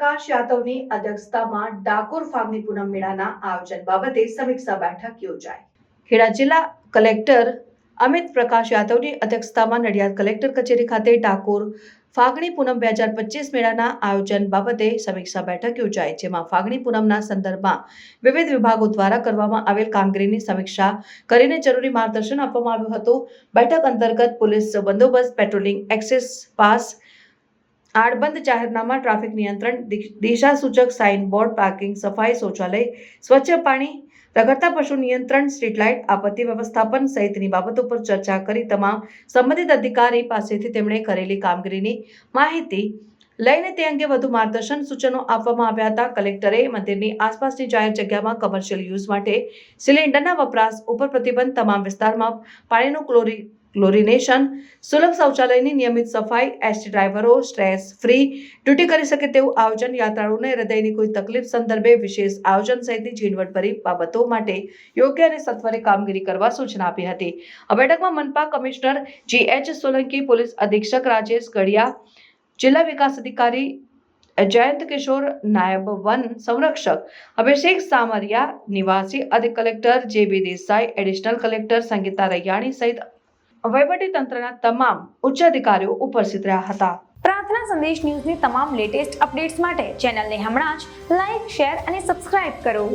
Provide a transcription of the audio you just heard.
પ્રકાશ યાદવની અધ્યક્ષતામાં ડાકોર ફાગણી પૂનમ મેળાના આયોજન બાબતે સમીક્ષા બેઠક યોજાઈ. ખેડા જિલ્લા કલેક્ટર અમિત પ્રકાશ યાદવની અધ્યક્ષતામાં નડિયાદ કલેક્ટર કચેરી ખાતે ડાકોર ફાગણી પૂનમ બે હજાર પચીસ મેળાના આયોજન બાબતે સમીક્ષા બેઠક યોજાઈ, જેમાં ફાગણી પૂનમના સંદર્ભમાં વિવિધ વિભાગો દ્વારા કરવામાં આવેલ કામગીરીની સમીક્ષા કરીને જરૂરી માર્ગદર્શન આપવામાં આવ્યું હતું. બેઠક અંતર્ગત પોલીસ બંદોબસ્ત, પેટ્રોલિંગ, એક્સેસ, પાસ આડબંધ જાહેરનામા, ટ્રાફિક નિયંત્રણ, દિશા સૂચક સાઇન બોર્ડ પાર્કિંગ, સફાઈ શૌચાલય, સ્વચ્છ પાણી રખડતા પશુ નિયંત્રણ, સ્ટ્રીટ લાઇટ, આપત્તિ વ્યવસ્થાપન સહિતની બાબતો પર ચર્ચા કરી તમામ સંબંધિત અધિકારી પાસેથી તેમણે કરેલી કામગીરીની માહિતી લઈને તે અંગે વધુ માર્ગદર્શન સૂચનો આપવામાં આવ્યા હતા. કલેક્ટરે મંદિરની આસપાસની જાહેર જગ્યામાં કમર્શિયલ યુઝ માટે સિલિન્ડરના વપરાશ ઉપર પ્રતિબંધ તમામ વિસ્તારમાં પાણીનું ક્લોરી ક્લોરિનેશન, સુલભ શૌચાલયની નિયમિત સફાઈ, એસટી ડ્રાઈવરો સ્ટ્રેસ ફ્રી, ડ્યુટી કરી શકે તેવું આયોજન યાત્રાળુઓને હૃદયની કોઈ તકલીફ સંદર્ભે વિશેષ આયોજન સહિતની ઝીણવટભરી બાબતો માટે યોગ્ય અને સત્વરે કામગીરી કરવા સૂચના આપી હતી. આ બેઠકમાં મનપા commissioner G H Solanki, police અધિક્ષક રાજેશ ગડિયા જિલ્લા વિકાસ અધિકારી જયંત કિશોર, નાયબ વન સંરક્ષક અભિષેક સામરિયા, નિવાસી અધિક collector J B Desai, additional collector Sangeeta Raiyani સહિત તંત્રના તમામ ઉચ્ચ અધિકારીઓ ઉપસ્થિત રહ્યા હતા. પ્રાર્થના સંદેશ ન્યૂઝની તમામ લેટેસ્ટ અપડેટ્સ માટે ચેનલને હમણાં જ લાઈક, શેર અને સબસ્ક્રાઇબ કરો.